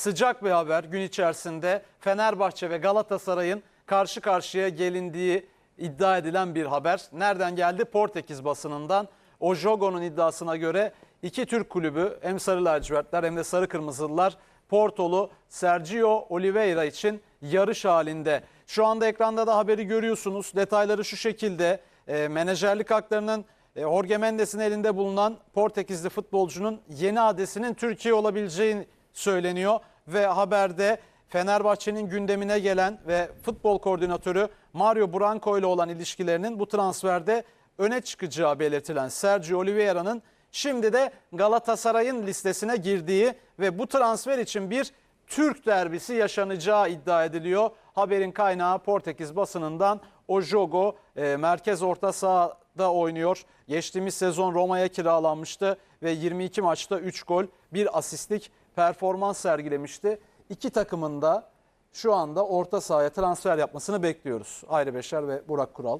sıcak bir haber gün içerisinde Fenerbahçe ve Galatasaray'ın karşı karşıya gelindiği iddia edilen bir haber. Nereden geldi? Portekiz basınından. O Jogo'nun iddiasına göre iki Türk kulübü hem Sarı Lacivertler hem de Sarı Kırmızılılar Portolu Sergio Oliveira için yarış halinde. Şu anda ekranda da haberi görüyorsunuz. Detayları şu şekilde. E, menajerlik haklarının e, Jorge Mendes'in elinde bulunan Portekizli futbolcunun yeni adresinin Türkiye olabileceği söyleniyor ve haberde Fenerbahçe'nin gündemine gelen ve futbol koordinatörü Mario Branco ile olan ilişkilerinin bu transferde öne çıkacağı belirtilen Sergio Oliveira'nın şimdi de Galatasaray'ın listesine girdiği ve bu transfer için bir Türk derbisi yaşanacağı iddia ediliyor. Haberin kaynağı Portekiz basınından o Jogo e, merkez orta sahada oynuyor. Geçtiğimiz sezon Roma'ya kiralanmıştı ve 22 maçta 3 gol, 1 asistlik performans sergilemişti. İki takımın da şu anda orta sahaya transfer yapmasını bekliyoruz. Ayrı Beşer ve Burak Kural.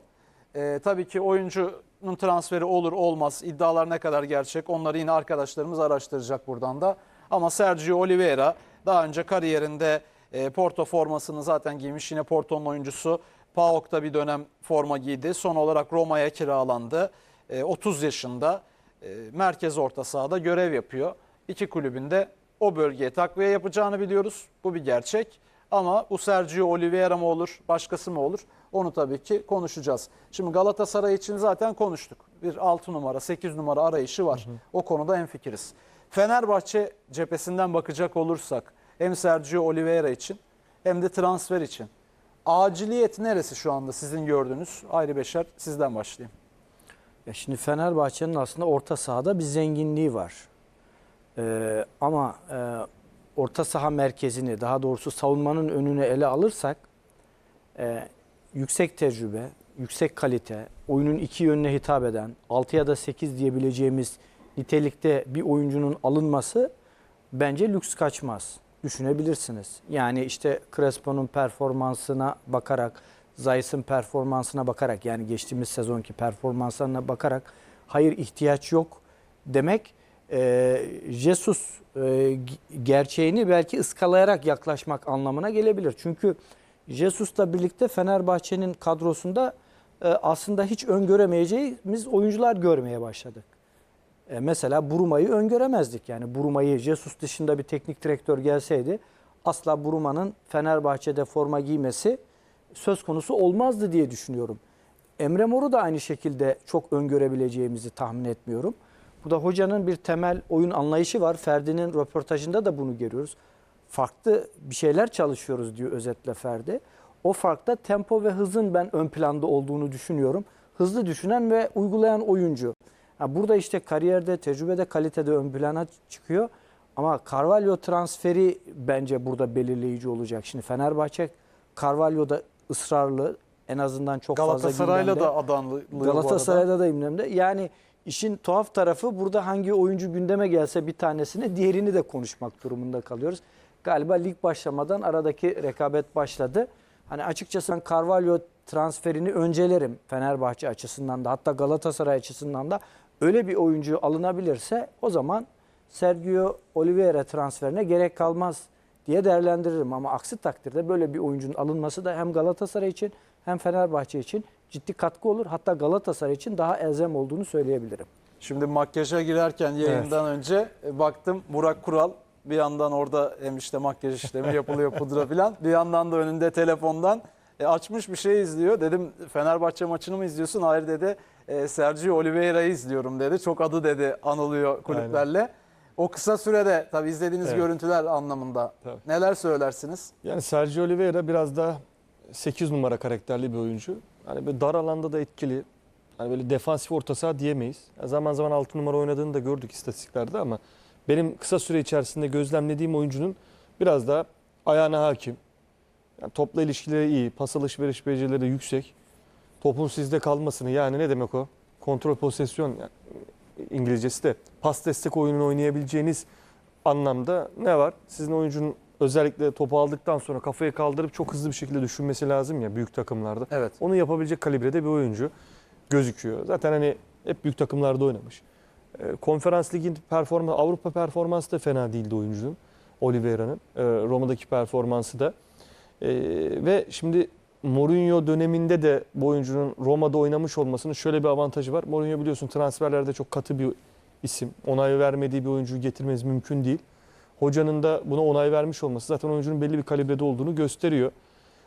E, tabii ki oyuncunun transferi olur olmaz iddialar ne kadar gerçek onları yine arkadaşlarımız araştıracak buradan da. Ama Sergio Oliveira daha önce kariyerinde e, Porto formasını zaten giymiş yine Porto'nun oyuncusu. PAOK'ta bir dönem forma giydi. Son olarak Roma'ya kiralandı. E, 30 yaşında e, merkez orta sahada görev yapıyor. İki kulübünde o bölgeye takviye yapacağını biliyoruz. Bu bir gerçek. Ama bu Sergio Oliveira mı olur, başkası mı olur? Onu tabii ki konuşacağız. Şimdi Galatasaray için zaten konuştuk. Bir 6 numara, 8 numara arayışı var. O konuda hemfikiriz. Fenerbahçe cephesinden bakacak olursak hem Sergio Oliveira için hem de transfer için. Aciliyet neresi şu anda sizin gördüğünüz? Ayrı Beşer sizden başlayayım. Ya şimdi Fenerbahçe'nin aslında orta sahada bir zenginliği var. Ee, ama e, orta saha merkezini daha doğrusu savunmanın önüne ele alırsak e, yüksek tecrübe, yüksek kalite, oyunun iki yönüne hitap eden 6 ya da 8 diyebileceğimiz nitelikte bir oyuncunun alınması bence lüks kaçmaz. Düşünebilirsiniz. Yani işte Crespo'nun performansına bakarak, Zayis'in performansına bakarak yani geçtiğimiz sezonki performanslarına bakarak hayır ihtiyaç yok demek e, Jesus e, gerçeğini belki ıskalayarak yaklaşmak anlamına gelebilir. Çünkü Jesus'la birlikte Fenerbahçe'nin kadrosunda e, aslında hiç öngöremeyeceğimiz oyuncular görmeye başladık. E, mesela Buruma'yı öngöremezdik. Yani Buruma'yı Jesus dışında bir teknik direktör gelseydi asla Buruma'nın Fenerbahçe'de forma giymesi söz konusu olmazdı diye düşünüyorum. Emre Mor'u da aynı şekilde çok öngörebileceğimizi tahmin etmiyorum. Bu da hocanın bir temel oyun anlayışı var. Ferdi'nin röportajında da bunu görüyoruz. Farklı bir şeyler çalışıyoruz diyor özetle Ferdi. O farkta tempo ve hızın ben ön planda olduğunu düşünüyorum. Hızlı düşünen ve uygulayan oyuncu. Ha burada işte kariyerde, tecrübede, kalitede ön plana çıkıyor. Ama Carvalho transferi bence burada belirleyici olacak. Şimdi Fenerbahçe Carvalho'da ısrarlı en azından çok fazla Galatasaray'la da arada. Galatasaray'da da gündemde. Yani işin tuhaf tarafı burada hangi oyuncu gündeme gelse bir tanesine diğerini de konuşmak durumunda kalıyoruz. Galiba lig başlamadan aradaki rekabet başladı. Hani açıkçası ben Carvalho transferini öncelerim Fenerbahçe açısından da hatta Galatasaray açısından da öyle bir oyuncu alınabilirse o zaman Sergio Oliveira transferine gerek kalmaz diye değerlendiririm. Ama aksi takdirde böyle bir oyuncunun alınması da hem Galatasaray için hem Fenerbahçe için ciddi katkı olur. Hatta Galatasaray için daha elzem olduğunu söyleyebilirim. Şimdi makyaja girerken yayından önce e, baktım Burak Kural bir yandan orada hem işte makyaj işlemi yapılıyor pudra falan. Bir yandan da önünde telefondan e, açmış bir şey izliyor. Dedim Fenerbahçe maçını mı izliyorsun? Hayır dedi. E, Sergio Oliveira'yı izliyorum dedi. Çok adı dedi anılıyor kulüplerle. O kısa sürede tabii izlediğiniz Evet. görüntüler anlamında Tabii. neler söylersiniz? Yani Sergio Oliveira biraz da 8 numara karakterli bir oyuncu. Hani böyle dar alanda da etkili. Hani böyle defansif orta saha diyemeyiz. Ya zaman zaman 6 numara oynadığını da gördük istatistiklerde ama benim kısa süre içerisinde gözlemlediğim oyuncunun biraz daha ayağına hakim. Yani topla ilişkileri iyi, pas alışveriş becerileri yüksek. Topun sizde kalmasını yani ne demek o? Kontrol posesyon yani İngilizcesi de pas destek oyununu oynayabileceğiniz anlamda ne var? Sizin oyuncunun özellikle topu aldıktan sonra kafayı kaldırıp çok hızlı bir şekilde düşünmesi lazım ya büyük takımlarda. Evet. Onu yapabilecek kalibrede bir oyuncu gözüküyor. Zaten hani hep büyük takımlarda oynamış. Ee, Konferans ligin performans, Avrupa performansı da fena değildi oyuncunun. Oliveira'nın e, Roma'daki performansı da. E, ve şimdi Mourinho döneminde de bu oyuncunun Roma'da oynamış olmasının şöyle bir avantajı var. Mourinho biliyorsun transferlerde çok katı bir isim. Onay vermediği bir oyuncuyu getirmeniz mümkün değil. Hocanın da buna onay vermiş olması zaten oyuncunun belli bir kalibrede olduğunu gösteriyor.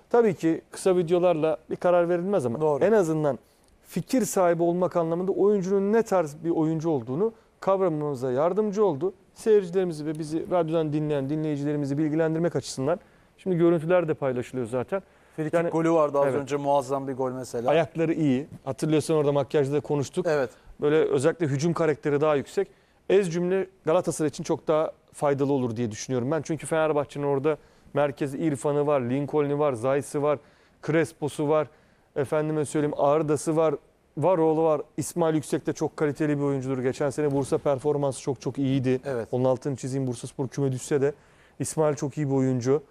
Tabii ki kısa videolarla bir karar verilmez ama Doğru. en azından fikir sahibi olmak anlamında oyuncunun ne tarz bir oyuncu olduğunu kavramamıza yardımcı oldu. Seyircilerimizi ve bizi radyodan dinleyen dinleyicilerimizi bilgilendirmek açısından. Şimdi görüntüler de paylaşılıyor zaten. Frikik Yani- golü vardı az Evet. önce muazzam bir gol mesela. Ayakları iyi. Hatırlıyorsan orada makyajda da konuştuk. Evet. Böyle özellikle hücum karakteri daha yüksek. Ez cümle Galatasaray için çok daha faydalı olur diye düşünüyorum ben. Çünkü Fenerbahçe'nin orada merkezi İrfan'ı var, Lincoln'u var, Zayt'sı var, Crespo'su var. Efendime söyleyeyim Arda'sı var, Varoğlu var. İsmail Yüksek de çok kaliteli bir oyuncudur. Geçen sene Bursa performansı çok çok iyiydi. Evet. Onun altını çizeyim Bursaspor küme düşse de İsmail çok iyi bir oyuncu.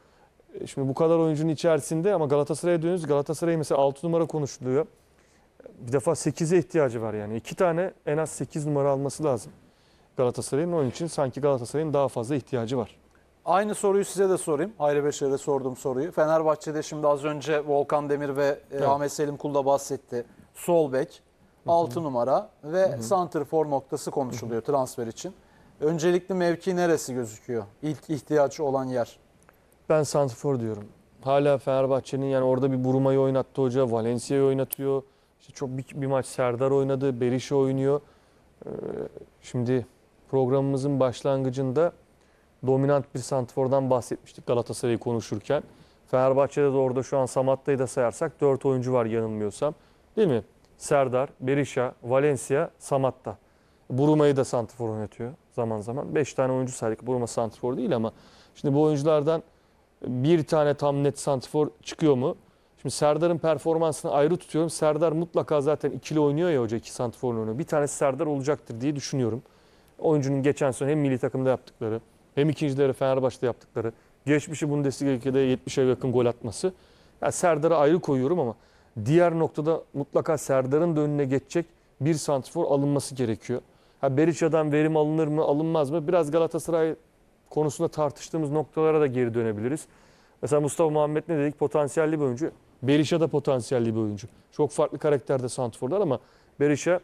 E, Şimdi bu kadar oyuncunun içerisinde ama Galatasaray'a dönüyoruz. Galatasaray mesela 6 numara konuşuluyor. Bir defa 8'e ihtiyacı var yani. İki tane en az 8 numara alması lazım. Galatasaray'ın onun için sanki Galatasaray'ın daha fazla ihtiyacı var. Aynı soruyu size de sorayım. Hayri Beşer'e sorduğum soruyu. Fenerbahçe'de şimdi az önce Volkan Demir ve e, Evet. Ahmet Selim Kul da bahsetti. Sol bek, 6 numara ve santrfor noktası konuşuluyor transfer için. Öncelikli mevki neresi gözüküyor? İlk ihtiyacı olan yer. Ben Santrfor diyorum. Hala Fenerbahçe'nin yani orada bir Buruma'yı oynattı hoca. Valencia'yı oynatıyor. İşte çok bir, bir maç Serdar oynadı. Berisha oynuyor. Ee, şimdi programımızın başlangıcında dominant bir Santrfor'dan bahsetmiştik Galatasaray'ı konuşurken. Fenerbahçe'de de orada şu an Samatta'yı da sayarsak 4 oyuncu var yanılmıyorsam. Değil mi? Serdar, Berisha, Valencia, Samatta. Buruma'yı da Santrfor oynatıyor zaman zaman. 5 tane oyuncu saydık. Buruma Santrfor değil ama şimdi bu oyunculardan bir tane tam net santifor çıkıyor mu? Şimdi Serdar'ın performansını ayrı tutuyorum. Serdar mutlaka zaten ikili oynuyor ya hoca iki santiforla. Bir tanesi Serdar olacaktır diye düşünüyorum. Oyuncunun geçen sene hem milli takımda yaptıkları hem ikincileri Fenerbahçe'de yaptıkları. Geçmişi Bundesliga'da 70'e yakın gol atması. Yani Serdar'ı ayrı koyuyorum ama diğer noktada mutlaka Serdar'ın da önüne geçecek bir santifor alınması gerekiyor. Ha Berisha'dan verim alınır mı alınmaz mı? Biraz Galatasaray konusunda tartıştığımız noktalara da geri dönebiliriz. Mesela Mustafa Muhammed ne dedik? Potansiyelli bir oyuncu. Berisha da potansiyelli bir oyuncu. Çok farklı karakterde santrforlar ama Berisha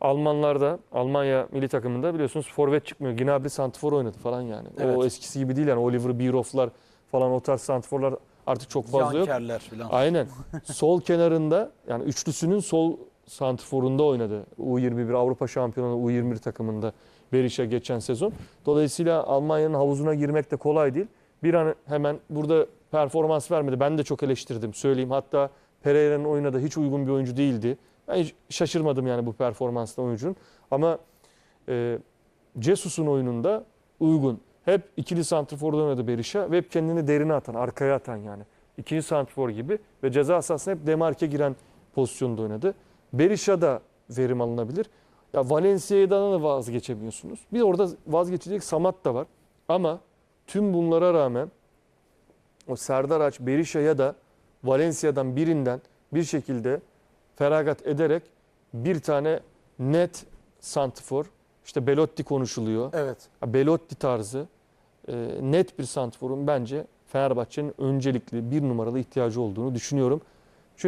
Almanlarda, Almanya milli takımında biliyorsunuz forvet çıkmıyor. Gnabry santrfor oynadı falan yani. Evet. O eskisi gibi değil yani. Oliver Bierhoff'lar falan o tarz santrforlar artık çok fazla yok. Yankerler falan. Aynen. sol kenarında yani üçlüsünün sol santrforunda oynadı. U21 Avrupa Şampiyonu U21 takımında Berisha geçen sezon. Dolayısıyla Almanya'nın havuzuna girmek de kolay değil. Bir an hemen burada performans vermedi. Ben de çok eleştirdim söyleyeyim. Hatta Pereira'nın oyuna da hiç uygun bir oyuncu değildi. Ben şaşırmadım yani bu performansla oyuncunun. Ama e, Cesus'un oyununda uygun. Hep ikili santrforda oynadı Berisha ve hep kendini derine atan, arkaya atan yani. İkinci santrfor gibi ve ceza sahasına hep demarke giren pozisyonda oynadı. Berisha da verim alınabilir. Ya Valencia'dan da vazgeçemiyorsunuz. Bir orada vazgeçecek Samat da var. Ama tüm bunlara rağmen o Serdar Aç, Berisha ya da Valencia'dan birinden bir şekilde feragat ederek bir tane net santifor, işte Belotti konuşuluyor. Evet. Belotti tarzı e, net bir santiforun bence Fenerbahçe'nin öncelikli bir numaralı ihtiyacı olduğunu düşünüyorum.